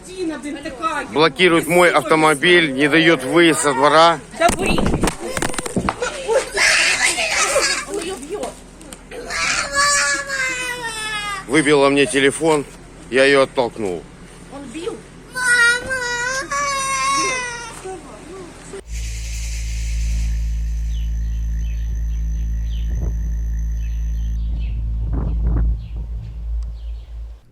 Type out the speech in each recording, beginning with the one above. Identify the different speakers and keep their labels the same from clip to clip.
Speaker 1: скотина, блин, такая.
Speaker 2: блокирует мой автомобиль, не дает выезд со двора.
Speaker 1: Да вы!
Speaker 2: Выбила мне телефон, я ее оттолкнул.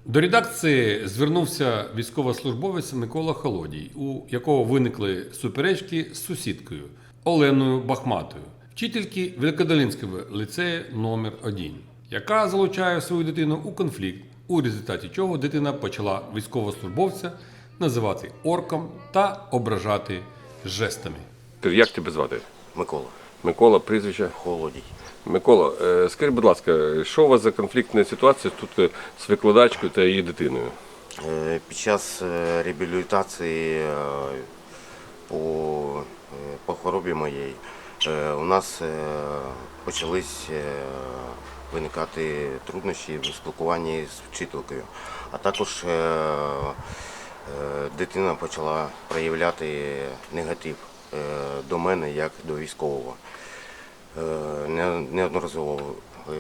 Speaker 3: До редакції звернувся військовослужбовець Микола Холодій, у якого виникли суперечки з сусідкою Оленою Бахматою, вчительки Великодолинського ліцею номер 1 яка залучає свою дитину у конфлікт, у результаті чого дитина почала військовослужбовця називати орком та ображати жестами.
Speaker 4: Як тебе звати?
Speaker 2: Микола,
Speaker 4: Микола, прізвище.
Speaker 2: холодій.
Speaker 4: Микола, е, скажи, будь ласка, що у вас за конфліктна ситуація тут е, з викладачкою та її дитиною?
Speaker 2: Е, Під час реабілітації по, по хворобі моєї у нас почались виникати труднощі в спілкуванні з вчителькою. А також дитина почала проявляти негатив до мене як до військового. Е, не- Неодноразово е,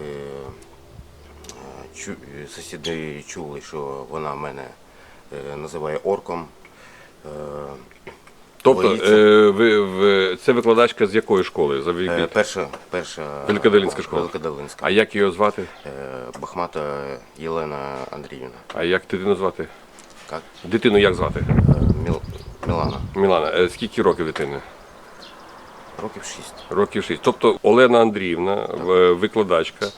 Speaker 2: сусіди чули, що вона мене е, називає орком.
Speaker 4: Тобто, е, ви, ви, це викладачка з якої школи?
Speaker 2: Е, перша, перша
Speaker 4: Великодолинська школа.
Speaker 2: Великодолинська.
Speaker 4: А як її звати?
Speaker 2: Е, Бахмата Єлена Андріївна.
Speaker 4: А як дитину звати?
Speaker 2: Як?
Speaker 4: Дитину як звати?
Speaker 2: Е, Мілана.
Speaker 4: Мілана, е, скільки років дитини?
Speaker 2: Років шість.
Speaker 4: Років 6. Тобто Олена Андріївна, е, викладачка, е,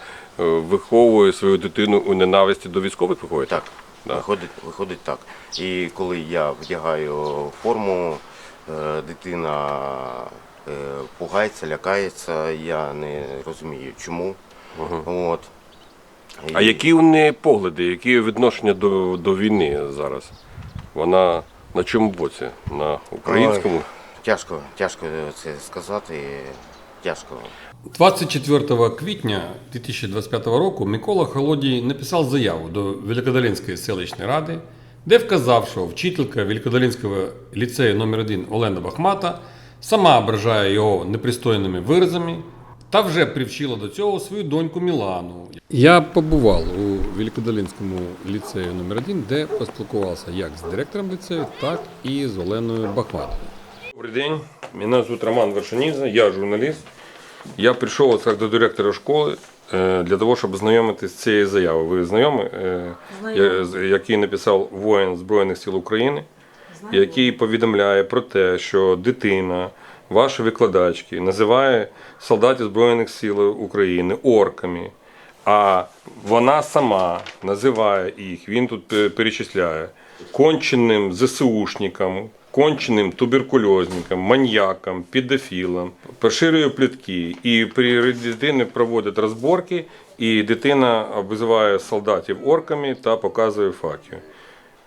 Speaker 4: виховує свою дитину у ненависті до військових виходить?
Speaker 2: Так,
Speaker 4: Да.
Speaker 2: виходить, виходить так. І коли я вдягаю форму, е, дитина пугається, лякається, я не розумію чому. От.
Speaker 4: А які у неї погляди, які відношення до, до війни зараз? Вона на чому боці? На українському?
Speaker 2: Тяжко, тяжко це сказати. Тяжко.
Speaker 3: 24 квітня 2025 року Микола Холодій написав заяву до Великодолинської селищної ради, де вказав, що вчителька Великодолинського ліцею номер 1 Олена Бахмата сама ображає його непристойними виразами та вже привчила до цього свою доньку Мілану. Я побував у Великодолинському ліцею номер 1 де поспілкувався як з директором ліцею, так і з Оленою Бахматою.
Speaker 4: Добрий день, мене звуть Роман Вершиніза, я журналіст. Я прийшов як до директора школи е, для того, щоб знайомитися з цією заявою. Ви знайомі, е, який написав воїн Збройних сил України, який повідомляє про те, що дитина вашої викладачки називає солдатів Збройних сил України орками. А вона сама називає їх, він тут перечисляє конченим ЗСУшникам, конченим туберкульозникам, маньякам, педофілам, поширює плітки. І при дитини проводять розборки, і дитина обзиває солдатів орками та показує факів.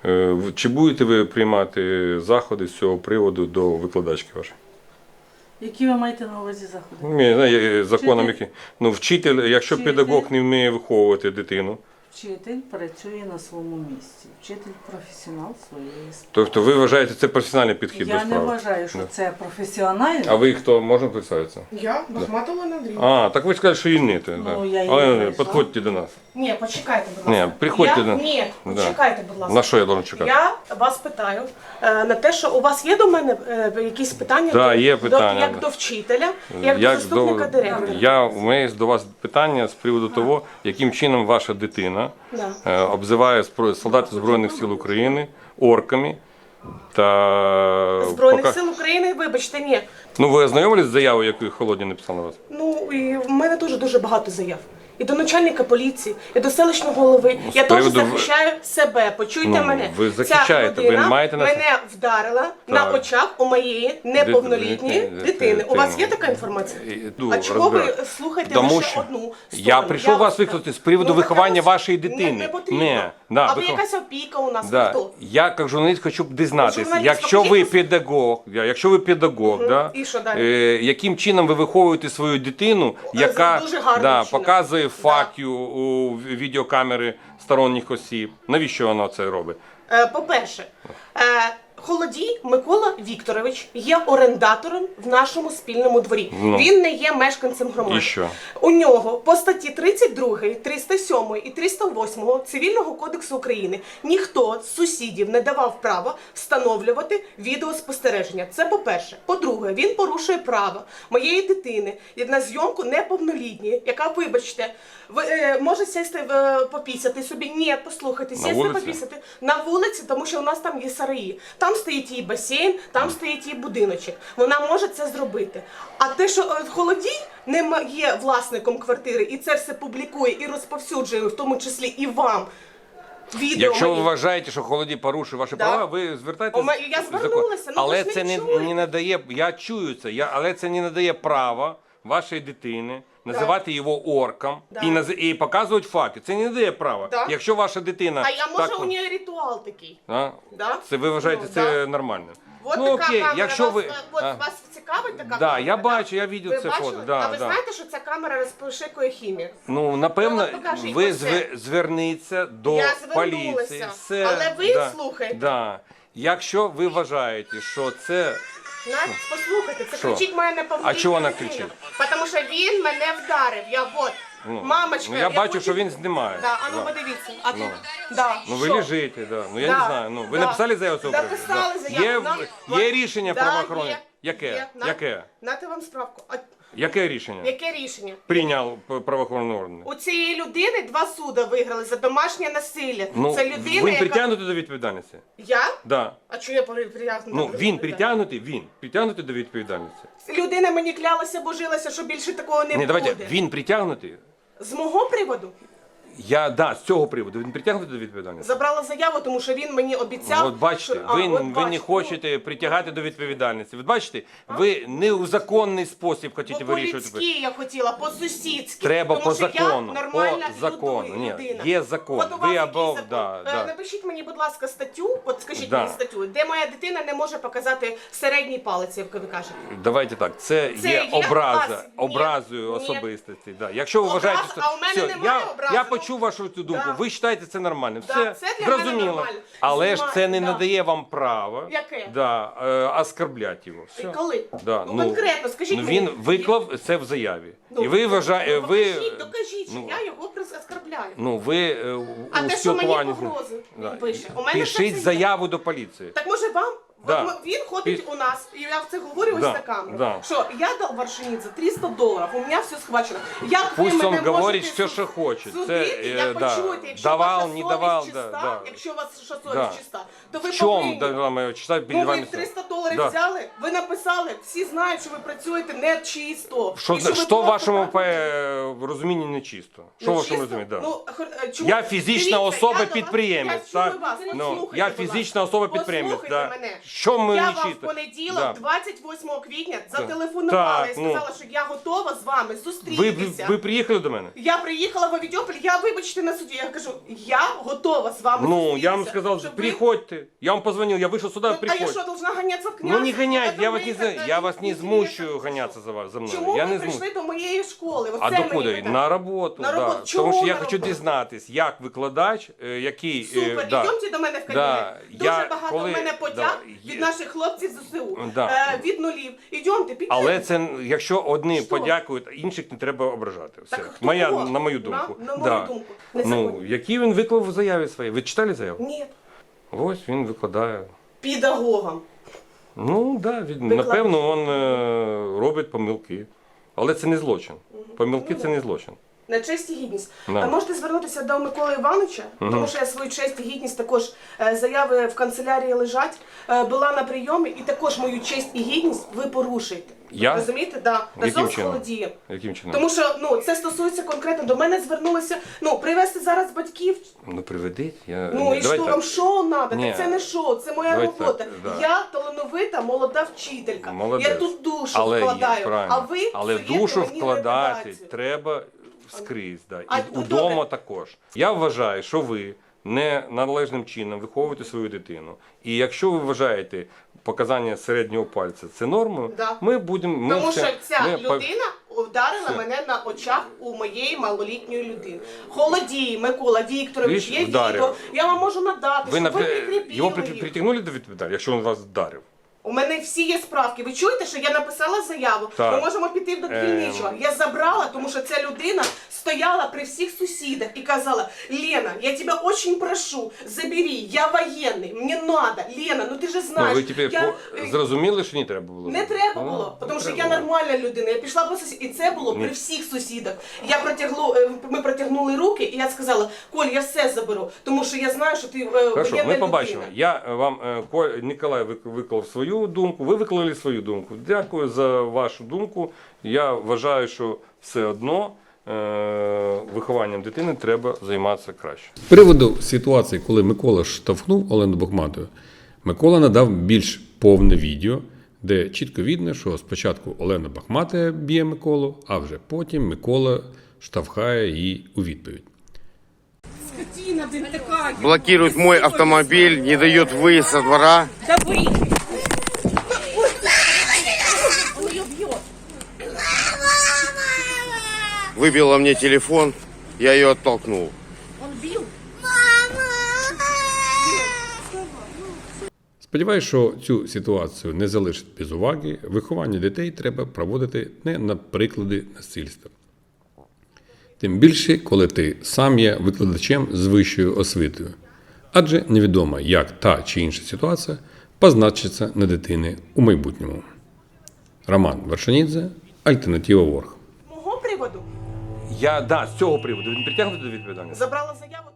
Speaker 4: Е, Чи будете ви приймати заходи з цього приводу до викладачки вашої?
Speaker 5: Які ви маєте на увазі заходи?
Speaker 4: Ну, не законом, який. Ну, вчитель, якщо педагог не вміє виховувати дитину,
Speaker 5: Вчитель працює на своєму місці. Вчитель професіонал своєї справи.
Speaker 4: тобто ви вважаєте це професіональний підхід до
Speaker 5: Я не вважаю, що
Speaker 4: Да.
Speaker 5: це професіонально.
Speaker 4: А ви хто можна представитися?
Speaker 1: Я Бахматова Андріївна.
Speaker 4: А, так ви сказали, що її нити.
Speaker 5: Ну,
Speaker 4: да.
Speaker 5: я
Speaker 4: Але
Speaker 5: знайшла.
Speaker 4: підходьте до нас.
Speaker 1: Ні, почекайте, будь ласка.
Speaker 4: Ні, приходьте
Speaker 1: я...
Speaker 4: на-
Speaker 1: Ні,
Speaker 4: Да.
Speaker 1: почекайте, будь ласка.
Speaker 4: На що я должен чекати?
Speaker 1: Я вас питаю е, на те, що у вас є до мене е, якісь питання
Speaker 4: Да,
Speaker 1: до,
Speaker 4: є питання,
Speaker 1: до, як
Speaker 4: да.
Speaker 1: до вчителя, як, до заступника директора.
Speaker 4: Я, у мене є до вас питання з приводу того, яким чином ваша дитина
Speaker 1: Да.
Speaker 4: Да. обзиває солдатів Збройних сил України орками та
Speaker 1: Збройних
Speaker 4: пока-
Speaker 1: сил України, вибачте, ні.
Speaker 4: Ну ви ознайомились з заявою, яку Холодні написав на вас?
Speaker 1: Ну і в мене теж дуже багато заяв. І до начальника поліції, і до селищного голови. Я теж
Speaker 4: приводу-
Speaker 1: захищаю себе. Почуйте
Speaker 4: Ну,
Speaker 1: мене.
Speaker 4: ви захищаєте,
Speaker 1: Ця
Speaker 4: ви
Speaker 1: людина
Speaker 4: не маєте на-
Speaker 1: мене вдарила на
Speaker 4: Так.
Speaker 1: очах у моєї неповнолітньої
Speaker 4: Дитини,
Speaker 1: дитини. У вас є така інформація?
Speaker 4: Іду,
Speaker 1: А чого ви слухаєте
Speaker 4: Тому
Speaker 1: лише
Speaker 4: що
Speaker 1: одну сторону?
Speaker 4: я прийшов вас викликати з приводу
Speaker 1: Ну,
Speaker 4: виховання
Speaker 1: вас
Speaker 4: вашої
Speaker 1: Не,
Speaker 4: дитини.
Speaker 1: не потрібно.
Speaker 4: Да,
Speaker 1: Або ви якась опіка у нас,
Speaker 4: Да.
Speaker 1: хто?
Speaker 4: Я як журналіст хочу б дізнатися,
Speaker 1: Журналіст,
Speaker 4: якщо ви
Speaker 1: покажіть.
Speaker 4: педагог, я- якщо ви педагог, да,
Speaker 1: І що далі?
Speaker 4: е, яким чином ви виховуєте свою дитину, яка
Speaker 1: дуже гарним
Speaker 4: да,
Speaker 1: чином.
Speaker 4: показує
Speaker 1: Да.
Speaker 4: факю у відеокамери сторонніх осіб? Навіщо вона це робить?
Speaker 1: Е, По-перше, е, Холодій Микола Вікторович є орендатором в нашому спільному дворі.
Speaker 4: Ну.
Speaker 1: Він не є мешканцем громади.
Speaker 4: І що?
Speaker 1: У нього по статті 32, 307 і 308 Цивільного кодексу України ніхто з сусідів не давав права встановлювати відеоспостереження. Це по-перше. По-друге, він порушує право моєї дитини на зйомку неповнолітньої, яка, вибачте, ви, е, може сісти е, попісяти собі. Ні, послухайте, сісти
Speaker 4: вулиці?
Speaker 1: попісяти на вулиці, тому що у нас там є сараї. Там стоїть її басейн, там стоїть її будиночок. Вона може це зробити. А те, що е, холодій не є власником квартири і це все публікує і розповсюджує, в тому числі і вам. Відео
Speaker 4: Якщо ви
Speaker 1: мої.
Speaker 4: вважаєте, що холоді порушує ваші
Speaker 1: Да.
Speaker 4: права, ви звертайтеся.
Speaker 1: Я звернулася, ну,
Speaker 4: але
Speaker 1: ви ж
Speaker 4: це
Speaker 1: не
Speaker 4: не, не надає. Я чую це, я, але це не надає права вашої дитини. Називати його орком
Speaker 1: Да.
Speaker 4: і наз... і показувати факти. Це не дає права.
Speaker 1: Да.
Speaker 4: Якщо ваша дитина
Speaker 1: А я може
Speaker 4: так,
Speaker 1: у неї ритуал такий.
Speaker 4: а?
Speaker 1: Да?
Speaker 4: це ви вважаєте
Speaker 1: Ну,
Speaker 4: це
Speaker 1: да.
Speaker 4: нормально?
Speaker 1: От
Speaker 4: ну
Speaker 1: така
Speaker 4: окей,
Speaker 1: камера.
Speaker 4: якщо
Speaker 1: вас,
Speaker 4: ви
Speaker 1: е, от,
Speaker 4: а.
Speaker 1: вас цікавить така
Speaker 4: Да,
Speaker 1: камера?
Speaker 4: я бачу, я бачив
Speaker 1: Ви
Speaker 4: це
Speaker 1: бачили?
Speaker 4: фото, да,
Speaker 1: а ви
Speaker 4: да.
Speaker 1: знаєте, що ця камера розпошикує хімію?
Speaker 4: Ну, напевно,
Speaker 1: Ну, покажіть
Speaker 4: ви
Speaker 1: оце.
Speaker 4: зве- зверніться до
Speaker 1: Я звернулася.
Speaker 4: поліції. Все,
Speaker 1: Але ви
Speaker 4: да,
Speaker 1: слухайте.
Speaker 4: Да. Якщо ви вважаєте, що це
Speaker 1: Навіть послухайте, це
Speaker 4: Що?
Speaker 1: кричить моя неповнолітня
Speaker 4: А чого вона
Speaker 1: дитина.
Speaker 4: кричить?
Speaker 1: Тому що він мене вдарив. Я от,
Speaker 4: Ну,
Speaker 1: мамочка.
Speaker 4: ну, я бачу,
Speaker 1: хочу-
Speaker 4: що він знімає.
Speaker 1: Да, а ну
Speaker 4: Да.
Speaker 1: подивіться. А
Speaker 4: Ну.
Speaker 1: да,
Speaker 4: Ну ви
Speaker 1: що?
Speaker 4: лежите, да. Ну я
Speaker 1: Да,
Speaker 4: не знаю. Ну ви
Speaker 1: да.
Speaker 4: написали заяву цього приводу?
Speaker 1: Написали
Speaker 4: Да.
Speaker 1: заяву.
Speaker 4: Є,
Speaker 1: Нам-
Speaker 4: є рішення
Speaker 1: Да,
Speaker 4: правоохоронне?
Speaker 1: є.
Speaker 4: Яке?
Speaker 1: Є. На-
Speaker 4: Яке?
Speaker 1: Нате вам справку. А
Speaker 4: Яке рішення?
Speaker 1: яке рішення?
Speaker 4: Прийняв п- правоохоронний орган?
Speaker 1: У цієї людини два суда виграли за домашнє насилля.
Speaker 4: Ну,
Speaker 1: Це людина,
Speaker 4: він
Speaker 1: яка...
Speaker 4: притягнутий до відповідальності?
Speaker 1: Я?
Speaker 4: Да.
Speaker 1: А чого я при- притягнута?
Speaker 4: Ну
Speaker 1: до
Speaker 4: він
Speaker 1: відповідальності?
Speaker 4: притягнутий, він притягнутий до відповідальності.
Speaker 1: Людина мені клялася, божилася, що більше такого не
Speaker 4: Ні,
Speaker 1: буде.
Speaker 4: давайте, він притягнутий.
Speaker 1: З мого приводу
Speaker 4: Я да, з цього приводу він притягнутий до відповідальності.
Speaker 1: забрала заяву, тому що він мені обіцяв.
Speaker 4: От бачите,
Speaker 1: що- А,
Speaker 4: ви,
Speaker 1: от
Speaker 4: ви не хочете притягати до відповідальності. Ви бачите, ви не у законний спосіб хочете
Speaker 1: По
Speaker 4: вирішувати.
Speaker 1: по-людськи я хотіла, по-сусідськи.
Speaker 4: Треба
Speaker 1: тому
Speaker 4: по
Speaker 1: що
Speaker 4: закону,
Speaker 1: Я нормальна
Speaker 4: по закону. Ні,
Speaker 1: людина.
Speaker 4: є закон.
Speaker 1: От
Speaker 4: Ви або-
Speaker 1: закон?
Speaker 4: да,
Speaker 1: Е,
Speaker 4: да.
Speaker 1: Напишіть мені, будь ласка, статтю, от скажіть
Speaker 4: Да.
Speaker 1: мені статтю, де моя дитина не може показати середній палець, як ви кажете.
Speaker 4: Давайте так, це,
Speaker 1: Це
Speaker 4: є
Speaker 1: є
Speaker 4: образа, образою особистості. Да. Якщо ви
Speaker 1: Образ-
Speaker 4: вважаєте, що
Speaker 1: а у мене
Speaker 4: Все,
Speaker 1: немає
Speaker 4: я,
Speaker 1: образи.
Speaker 4: я почув вашу цю думку.
Speaker 1: Да.
Speaker 4: Ви вважаєте це нормально.
Speaker 1: Да,
Speaker 4: Все
Speaker 1: це для мене
Speaker 4: зрозуміло.
Speaker 1: нормально.
Speaker 4: Але ж це не
Speaker 1: да.
Speaker 4: надає вам права
Speaker 1: Яке?
Speaker 4: да, е, оскорбляти його. Все.
Speaker 1: І коли?
Speaker 4: Да,
Speaker 1: Ну, конкретно, скажіть
Speaker 4: ну,
Speaker 1: мені.
Speaker 4: він виклав це в заяві.
Speaker 1: Ну,
Speaker 4: і ви вважаєте,
Speaker 1: ну,
Speaker 4: ви,
Speaker 1: Покажіть, докажіть, що
Speaker 4: ну,
Speaker 1: я його прис- оскорбляю.
Speaker 4: ну, ви е, у-
Speaker 1: А
Speaker 4: у
Speaker 1: те, що мені
Speaker 4: спілкуванні з ним-
Speaker 1: погрози
Speaker 4: Да.
Speaker 1: він пише. У мене
Speaker 4: Пишіть
Speaker 1: це є.
Speaker 4: заяву до поліції.
Speaker 1: Так може вам?
Speaker 4: Да.
Speaker 1: От Він ходить у нас, і я в це говорю ось на камеру.
Speaker 4: да.
Speaker 1: Що я дав Варшинідзе 300 доларів, у мене все схвачено. Як ви мене
Speaker 4: он говорить
Speaker 1: можете
Speaker 4: все, що хоче.
Speaker 1: Судити,
Speaker 4: Це, е, да.
Speaker 1: почуєте, якщо
Speaker 4: давав, не
Speaker 1: совість
Speaker 4: давав,
Speaker 1: чиста,
Speaker 4: да, да.
Speaker 1: якщо у вас що совість
Speaker 4: Да.
Speaker 1: чиста, то ви
Speaker 4: В чому
Speaker 1: повинні.
Speaker 4: да, ми читати
Speaker 1: Ну, ви
Speaker 4: вами
Speaker 1: 300 доларів
Speaker 4: Да.
Speaker 1: взяли, ви написали, всі знають, що ви працюєте не чисто.
Speaker 4: Що,
Speaker 1: І ви
Speaker 4: що в
Speaker 1: просто
Speaker 4: вашому
Speaker 1: так-
Speaker 4: е, розумінні не чисто? Що в вашому
Speaker 1: чисто?
Speaker 4: розумінні? Да.
Speaker 1: Ну, е, чому?
Speaker 4: Я фізична особа
Speaker 1: я до вас-
Speaker 4: підприємець.
Speaker 1: Я
Speaker 4: Так?
Speaker 1: чую вас,
Speaker 4: Ну,
Speaker 1: послухайте,
Speaker 4: я
Speaker 1: будь ласка.
Speaker 4: фізична особа підприємець.
Speaker 1: Послухайте
Speaker 4: Да.
Speaker 1: мене.
Speaker 4: Що ми
Speaker 1: я вам в
Speaker 4: чисто?
Speaker 1: понеділок,
Speaker 4: Да.
Speaker 1: 28 квітня, зателефонувала
Speaker 4: Так,
Speaker 1: і
Speaker 4: ну.
Speaker 1: сказала, що я готова з вами
Speaker 4: Ви,
Speaker 1: зустрітися.
Speaker 4: ви приїхали до мене?
Speaker 1: Я приїхала в Авідьополь, я вибачте на суді. Я кажу, я готова з вами
Speaker 4: Ну,
Speaker 1: зустрітися.
Speaker 4: я вам сказал,
Speaker 1: щоб ви-
Speaker 4: приходьте. Я вам позвонил, я вышел сюда,
Speaker 1: Ну, а я
Speaker 4: приходьте.
Speaker 1: що, должна гоняться в
Speaker 4: Ну не гонять, я вас не, за- я вас не змущую гоняться за, вас, за мною.
Speaker 1: Чому
Speaker 4: я
Speaker 1: ви
Speaker 4: не
Speaker 1: прийшли до моєї школи? Оце
Speaker 4: А
Speaker 1: мені
Speaker 4: докуди?
Speaker 1: питання.
Speaker 4: На роботу,
Speaker 1: На
Speaker 4: да.
Speaker 1: роботу. Чому
Speaker 4: Тому що я
Speaker 1: на
Speaker 4: хочу
Speaker 1: роботу?
Speaker 4: дізнатись, як викладач, е, який... е,
Speaker 1: Супер,
Speaker 4: да.
Speaker 1: ідемте до мене в кабінет.
Speaker 4: Да,
Speaker 1: Дуже
Speaker 4: я
Speaker 1: багато
Speaker 4: коли-
Speaker 1: мене подяк
Speaker 4: да,
Speaker 1: від наших хлопців з ЗСУ.
Speaker 4: Да.
Speaker 1: Е, від нулів. Ідемте, підтримуйте.
Speaker 4: Але це, якщо одні
Speaker 1: Що?
Speaker 4: подякують, інших не треба ображати. Все.
Speaker 1: Так хто
Speaker 4: Моя,
Speaker 1: кого?
Speaker 4: на мою думку.
Speaker 1: на мою
Speaker 4: да.
Speaker 1: думку. Не
Speaker 4: Ну, який він виклав в заяві своїй? Ви читали заяву?
Speaker 1: Ні,
Speaker 4: Ось він викладає.
Speaker 1: педагогам.
Speaker 4: Ну, да, він,
Speaker 1: Викладач.
Speaker 4: напевно, він е, робить помилки. Але це не злочин. Помилки
Speaker 1: Ну,
Speaker 4: це
Speaker 1: да.
Speaker 4: не злочин.
Speaker 1: На честь і гідність.
Speaker 4: Да.
Speaker 1: А можете звернутися до Миколи Івановича, тому що я свою честь і гідність також е, заяви в канцелярії лежать. е, була на прийомі, і також мою честь і гідність ви порушуєте.
Speaker 4: Я?
Speaker 1: Розумієте? Да. Разом
Speaker 4: Яким
Speaker 1: з холодієм.
Speaker 4: Яким чином?
Speaker 1: Тому що ну це стосується конкретно до мене звернулися. Ну привезти зараз батьків.
Speaker 4: Ну, приведіть. Я...
Speaker 1: Ну
Speaker 4: Ні,
Speaker 1: і що
Speaker 4: так.
Speaker 1: вам шоу надо?
Speaker 4: Ні.
Speaker 1: Це не шоу, це моя
Speaker 4: Давайте
Speaker 1: робота.
Speaker 4: так, да.
Speaker 1: Я талановита, молода вчителька.
Speaker 4: Молодець.
Speaker 1: Я тут душу
Speaker 4: Але
Speaker 1: вкладаю.
Speaker 4: правильно.
Speaker 1: а ви
Speaker 4: Але душу
Speaker 1: мені
Speaker 4: вкладати треба скрізь. Да.
Speaker 1: А,
Speaker 4: І
Speaker 1: ну,
Speaker 4: удома
Speaker 1: добре.
Speaker 4: також. Я вважаю, що ви не належним чином виховуєте свою дитину. І якщо ви вважаєте показання середнього пальця це нормою,
Speaker 1: Да.
Speaker 4: ми будемо. Ми
Speaker 1: Тому
Speaker 4: все-
Speaker 1: що ця
Speaker 4: ми по-
Speaker 1: людина Вдарила мене на очах у моєї малолітньої людини. Холодій, Микола Вікторович,
Speaker 4: Видиш,
Speaker 1: є
Speaker 4: вдарив.
Speaker 1: відео. Я вам можу надати,
Speaker 4: Ви
Speaker 1: щоб ви прикріпили
Speaker 4: його притягнули до відповідальності, якщо він вас вдарив?
Speaker 1: У мене всі є справки. Ви чуєте, що я написала заяву?
Speaker 4: Так.
Speaker 1: Ми можемо піти до дільничого.
Speaker 4: Ем.
Speaker 1: Я забрала, тому що ця людина стояла при всіх сусідах і казала: Лена, я тебе очень прошу, забери, я воєнний, мені надо. Лена, ну ти ж знаєш.
Speaker 4: Ну, ви тепер
Speaker 1: я...
Speaker 4: по- зрозуміли, що не треба було?
Speaker 1: Не треба
Speaker 4: Ну,
Speaker 1: було, тому що
Speaker 4: треба
Speaker 1: я нормальна людина. Я пішла по сусід, і це було
Speaker 4: Ні.
Speaker 1: при всіх сусідах. Я протягло, е, ми протягнули руки, і я сказала: Коль, я все заберу, тому що я знаю, що ти е,
Speaker 4: Хорошо,
Speaker 1: воєнна
Speaker 4: ми побачимо.
Speaker 1: людина.
Speaker 4: Я е, вам е, Ко- Ніколай вик- виклав свою думку. Ви виклали свою думку. Дякую за вашу думку. Я вважаю, що все одно е, вихованням дитини треба займатися краще.
Speaker 3: З приводу ситуації, коли Микола штовхнув Олену Бахматову, Микола надав більш повне відео, де чітко видно, що спочатку Олена Бахматова б'є Миколу, а вже потім Микола штовхає її у відповідь.
Speaker 6: Такая.
Speaker 2: Мой автомобиль, не дает выезд со двора.
Speaker 6: Да вы! Он ее бьет.
Speaker 2: Выбила мне телефон, я ее оттолкнул.
Speaker 6: Он бил.
Speaker 3: Сподіваюсь, що цю ситуацію не залишить без уваги. Виховання дітей треба проводити не на приклади насильства. Тим більше, коли ти сам є викладачем з вищою освітою. Адже невідомо, як та чи інша ситуація позначиться на дитини у майбутньому. Роман Вершанідзе, Альтернатива Ворг.
Speaker 4: Я да, з цього приводу він притягнути до відповідальності.
Speaker 1: забрала заяву.